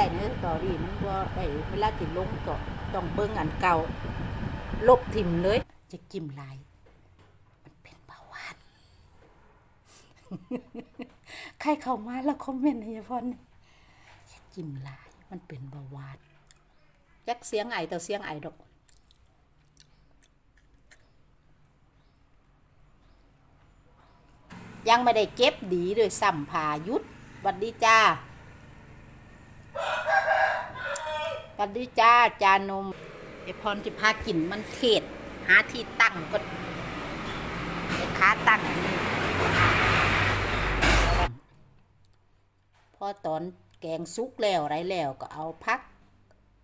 ได้ในสตอรี่มันบ่ได้เวลาสิลงก็ต้องเบิ่งอันเก่า ลบทิ่มเลย จะจิ้มลาย มันเป็นเบาหวานใครเข้ามาแล้วคอมเมนต์ให้ยายพรเนี่ยอย่าจิ้มลาย มันเป็นเบาหวานจักเสียงไอต่อเสียงไอดอกยังไม่ได้เก็บดีเลยสัมภายุทธวัดดีจ้า หวัดดีจ้าจานมไอพรจะพากินมันเทศ หาที่ตั้งก็ไอขาตั้งนนี้พอตอนแกงซุกแล้วไรแล้วก็เอาพัก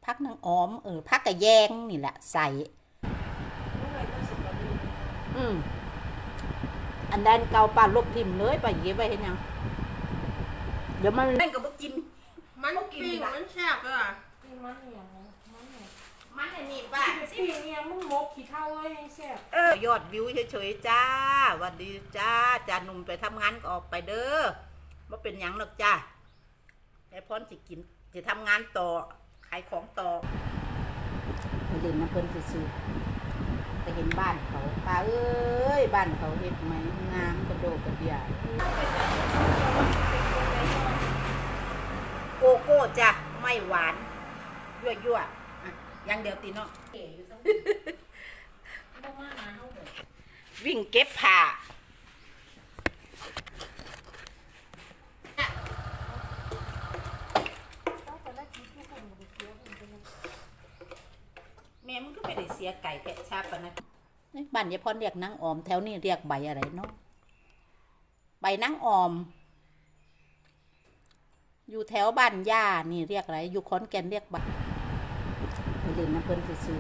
พักนางออมเออพักกระแยงนี่แหละใส่ อืมอันนั้นเกาปลาลบทิมเลยไปเย็บไปเห็นยังเดี๋ยวมันเล่นกับพวกกิน มันปิ้งมันแซ่บเลยอะกินมันเนี่ยมันเนี่ยมันอันนี้ป้าสิเนี่ยมึงมกขี้เท่าเอ้ยแซ่บเออยอดวิวเฉยๆจ้าหวันดีจ้าจาหนุ่มไปทำงานก็ออกไปเด้อว่าเป็นหยังหรอกจ้าไอ้พรสิกินจะทำงานต่อขายของต่อไปเล่นน้ำเพิ่นซื้อๆไปเห็นบ้านเขาป้าเอ้ยบ้านเขาเห็ดไหมงามกระโดดกระเดีย โกโก้จ้ะไม่หวาน ยั่วยั่วยังเดียวตีเนาะเก๋อยู่ต้องต้องมาหาเฮาเด้อวิ่งเก็บผ้าแม่มึงก็ไม่ได้เสียไก่แพะชาปะนะบ้านยายพรเรียกนางออมแถวนี้เรียกใบอะไรเนาะใบนางออม อยู่แถวบ้านย่านี่เรียกอะไร อยู่ขอนแก่นเรียกใบไปเล่นน้ำเพิ่นซื้อ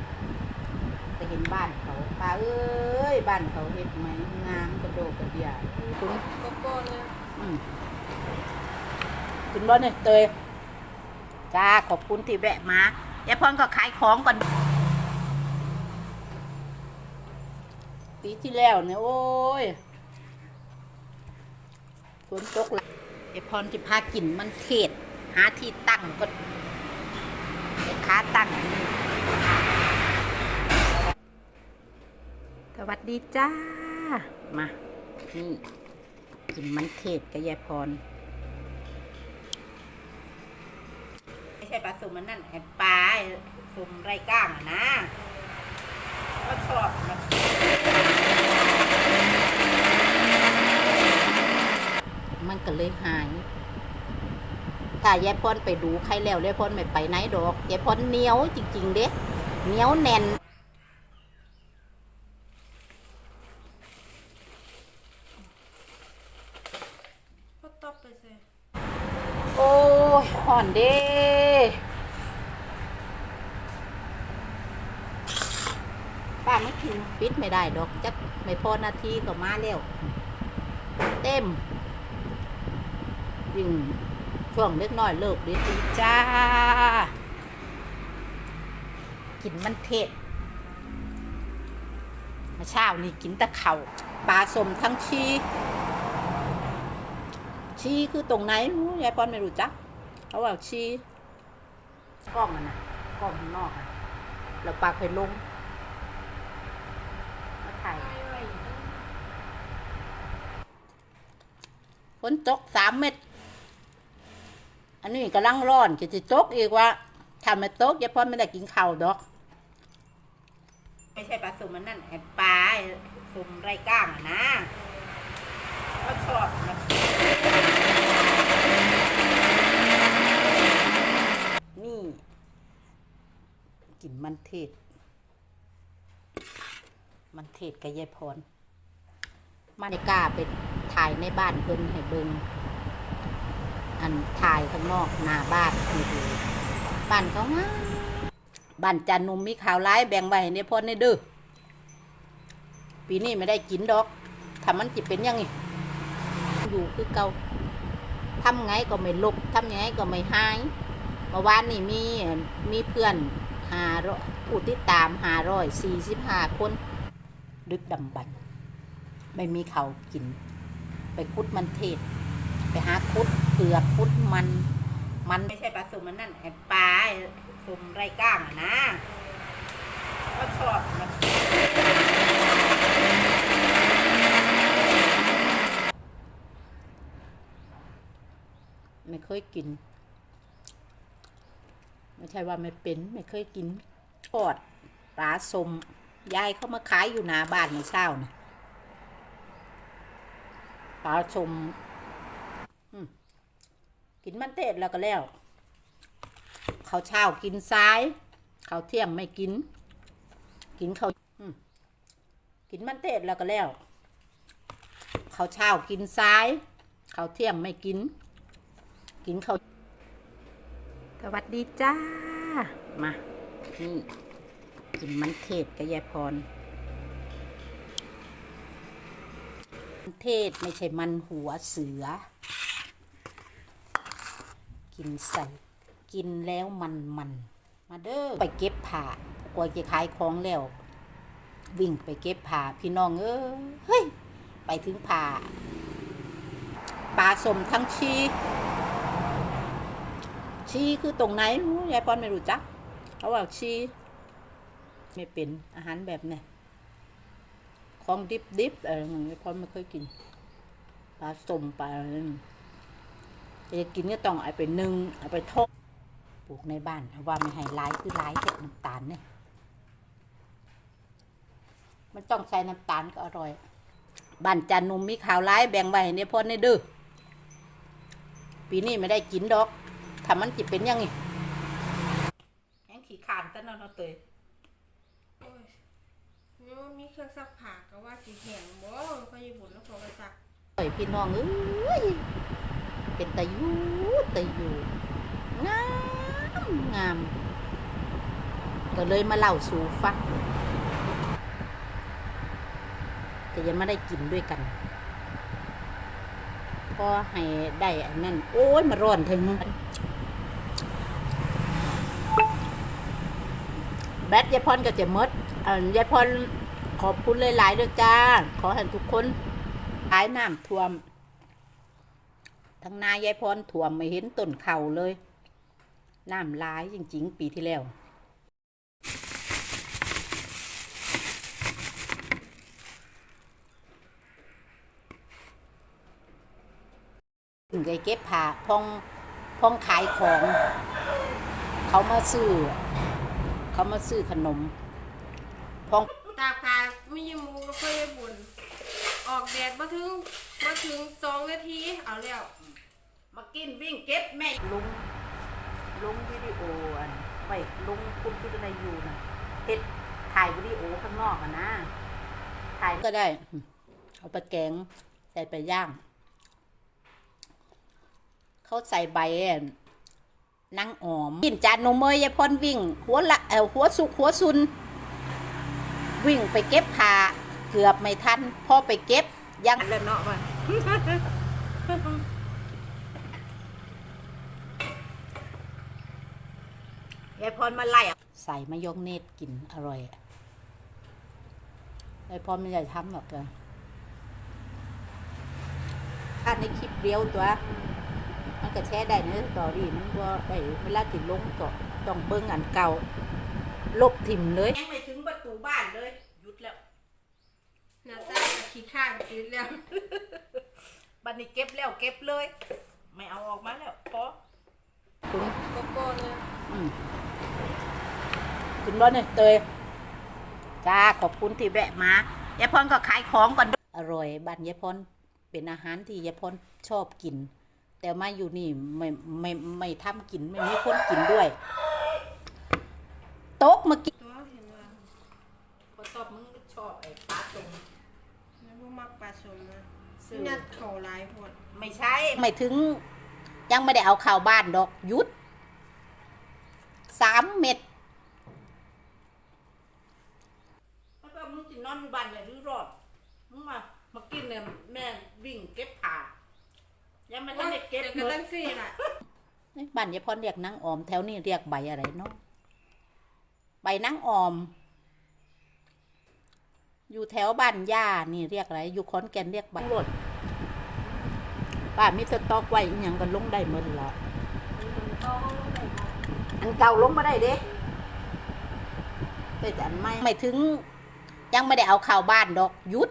ๆไปเห็นบ้านเขาป้าเอ้ยบ้านเขาเห็ดไหมงามกระโดดกระเดียคุณโกโก้เลยอืมคุณบ่เนี่ยเตยจ้าขอบคุณที่แวะมายายพรก็ขายของก่อนปีที่แล้วเนี่ยโอ้ยฝนตกเล ยายพรที่พากินมันเทศ หาที่ตั้งก็ไอ้ขาตั้ง สวัสดีจ้า มา นี่ กินมันเทศกับยายพร ไม่ใช่ปลาสุมมันนั่นไอ้ปลาไอ้สุมไรก้างอะนะ ก็ชอบมันก็เลยหาย ถ้ายายพรไปดูใครแล้วยายพรไม่ไปไหนดอกยายพรเหนียวจริง ๆ เด้เหนียวแน่นก็ตบไปสิโอ้ยห่อนเด้ป้าไม่กินปิดไม่ได้ดอกจักไม่พอนาทีก็มาแล้ว เต็มยิ่ง ช่วงเล็กน้อยเลิกดีดีจ้า กินมันเทศมาเช้านี่กินต่เข่าปลาสมทั้งชีชีคือตรงไหนยายปอนไม่รู้จักเขาว่าชีกล้องอะนะกล้องข้างนอกอะแล้วปลากไปลงมาถ่ายฝนตกสามเม็ด อันนี้กำลังร้อนจะจะตกอีกว่าถ้าไม่ตกยายพอไม่ได้กินข้าวดอก ไม่ใช่ปลาสุ่มมันนั่นไอ้ปลาไอ้สุ่มไรก้างอะนะก็ชอบนะนี่กินมันเทศ มันเทศกับยายพรมันได้กล้าไปถ่ายในบ้านเพิ่นให้เบิง อันถ่ายข้างนอกหน้าบ้านให้ดูบ้านเขางามบ้านจันนุมมีข่าวร้ายแบ่งไว้ให้เนี่ยพ่อในเด้อปีนี้ไม่ได้กินดอกถ้ามันจะเป็นยังไงอยู่คือเก่าทำไงก็ไม่ลบทำยังไงก็ไม่หายเมื่อวานนี่มีมีเพื่อนหาผู้ติดตามหาร้อยสี่สิบห้าคนดึกดำบรรพ์ไม่มีเขาวกิน ไปคุดมันเทศ ไปหาคุด เปลือกคุดมัน มันไม่ใช่ปลาสมมันนั่นไอ้ปลาไอ้มไรก้างอะนะก็ชอบมันไม่เคยกิน ไม่ใช่ว่าไม่เป็นไม่เคยกินทอดปลาสมยายเข้ามาขายอยู่หน้าบ้านในเช้านะปลาสม กินมันเทศแล้วก็แล้วเขาวเช้ากินซ้าย เขาวเที่ยงไม่กิน กินเขาวอืมกินมันเทศแล้วก็แล้วเขาวเช้ากินซ้าย เขาวเที่ยงไม่กิน กินเขาวสวัสดีจ้า มานี่กินมันเทศกับยายพร มันเทศไม่ใช่มันหัวเสือ กินใส่ กินแล้วมันมันมาเด้อไปเก็บผ้ากลัวจะขายของแล้ว วิ่งไปเก็บผ้าพี่น้องเอ้เฮ้ยไปถึงผ้าปลาสมทั้งชีชีคือตรงไหนยายปอนไม่รู้จักเขาบอกชีไม่เป็นอาหารแบบเนี้ยของดิบดิบๆอะไรมันยายปอนไม่เคยกินปลาสมปลาอะไร จะกินก็ต้องเอาไปนึ่งเอาไปทอดปลูกในบ้านเอาว่าไม่ให้ร้ายคือร้ายแค่น้ำตาลเนี่ยมันต้องใส่น้ำตาลก็อร่อยบ้านจันนุมมีข่าวร้ายแบ่งไว้ให้เนี่ยพ่อในเดื้อปีนี้ไม่ได้กินดอกถ้ามันจิเป็นยังไงแห้งขี้ขานซะเนาะเนาะเตยโอ้ยนี่ว่ามีเครื่องซักผ้าก็ว่าสีแข็งบ่เขาญี่ปุ่นแล้วเขาก็ซักเอ้ยพี่น้องเอ้ย เป็นตะยูตะยูงามงาม ก็เลยมาเล่าสู่ฟังแต่ยังไม่ได้กินด้วยกัน พอให้ได้อันนั้น โอ้ยมาร้อนถึงแบทยายพรก็จะมดอันยายพรขอบคุณหลายๆด้วยจ้า ขอให้ทุกคนหายน้ำท่วม ทั้งนายายพรท่วมไม่เห็นต้นเข่าเลย น้ำร้ายจริง ๆ ปีที่แล้วถึงไอ้เก็บผ้าพองพองขายของ เขามาซื้อ เขามาซื้อขนมพองตากผ้าไม่ยืมมูแล้วเขาญี่ปุ่น ออกแดดมาถึงมาถึงสองนาที เอาแล้วมากินวิ่งเก็บแม่ลุงลุงวิดีโออันไว้ลุงคุณคิดอะไรอยู่นะเฮ็ดถ่ายวิดีโอข้างนอกอะนะ ถ่ายก็ได้ เอาไปแกงใส่ไปย่าง เขาใส่ใบนางออมกินจานนมเมยยายพรวิ่ง หัวละเออหัวสุกหัวซุน วิ่งไปเก็บผ้า เกือบไม่ทันพอไปเก็บยังแล้วเนาะมันยายพรมาไล่อะใส่มายองเนตกินอร่อยอะยายพรไม่ได้ทำหรอกจ้ะถ้าในคลิปเดียวตัว มันก็แชร์ได้ในสตอรี่มันก็ได้เวลาติดลงก็ต้องเบิ้งอันเก่า ลบถิ่มเลย ขี้ข้างกินแล้วบันนี้เก็บแล้วเก็บเลย ไม่เอาออกมาแล้วพอคุณโกโก้เลยอืมคุณบอลเนี่ยเตยจ้าขอบคุณที่แวะมายายพรก็ขายของก่อนเด้ออร่อยบ้านยายพรเป็นอาหารที่ยายพรชอบกิน แต่มาอยู่นี่ไม่ไม่ไม่ทำกินไม่มีคนกินด้วย โต๊ะมากิน ตัวเห็นว่า พอตอบมึงชอบไอ้ปลาตรง แล้วพวกมักปลาสมนะซื้อยัดเข่าหลายพดไม่ใช่ไม่ถึง ยังไม่ได้เอาข่าวบ้านดอกหยุดสามเม็ดแล้วก็มึงจะนอนอยู่บ้านเนี่ยหรือรอดมึงมามากินเนี่ยแม่วิ่งเก็บผ่ายังไม่ทันได้เก็บแต่หมก็ดตั้งสี่ล่ะเอ้ยบ้านยายพรเรียกนางออมแถวนี้เรียกใบอะไรเนาะใบนางออม อยู่แถวบ้านย่านี่เรียกอะไร อยู่ขอนแก่นเรียกใบรถป้ามีสต็อกไว้อหยังกันลงได้หมดละมันละอันเก่าลงมาได้เด้แต่อันไม่ไม่ถึง ยังไม่ได้เอาข่าวบ้านดอกยุด